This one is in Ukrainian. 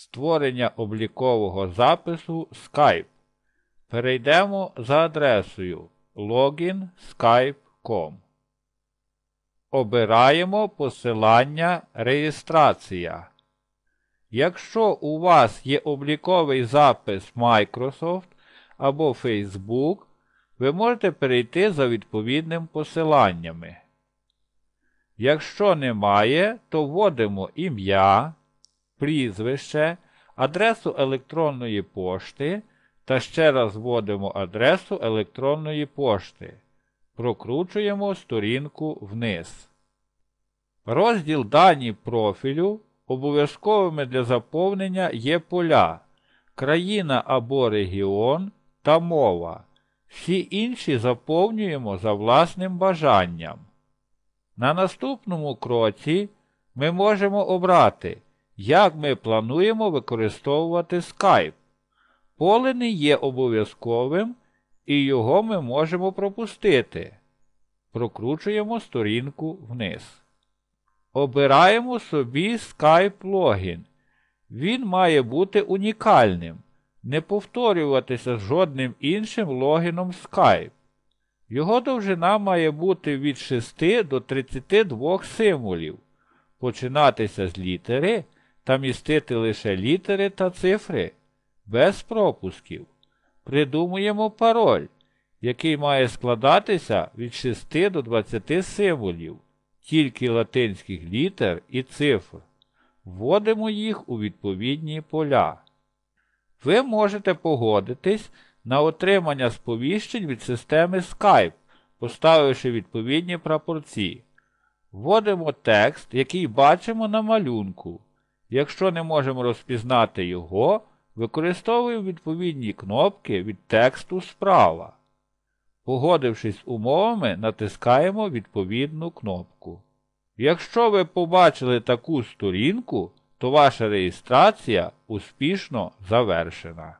Створення облікового запису Skype. Перейдемо за адресою login.skype.com. Обираємо посилання Реєстрація. Якщо у вас є обліковий запис Microsoft або Facebook, ви можете перейти за відповідним посиланнями. Якщо немає, то вводимо ім'я, прізвище, адресу електронної пошти та ще раз вводимо адресу електронної пошти. Прокручуємо сторінку вниз. Розділ Дані профілю обов'язковими для заповнення є поля, країна або регіон та мова. Всі інші заповнюємо за власним бажанням. На наступному кроці ми можемо обрати, як ми плануємо використовувати Skype. Поле не є обов'язковим і його ми можемо пропустити. Прокручуємо сторінку вниз. Обираємо собі Skype логін. Він має бути унікальним, не повторюватися з жодним іншим логіном Skype. Його довжина має бути від 6 до 32 символів, починатися з літери та містити лише літери та цифри, без пропусків. Придумуємо пароль, який має складатися від 6 до 20 символів, тільки латинських літер і цифр. Вводимо їх у відповідні поля. Ви можете погодитись на отримання сповіщень від системи Skype, поставивши відповідні прапорці. Вводимо текст, який бачимо на малюнку. Якщо не можемо розпізнати його, використовуємо відповідні кнопки від тексту справа. Погодившись з умовами, натискаємо відповідну кнопку. Якщо ви побачили таку сторінку, то ваша реєстрація успішно завершена.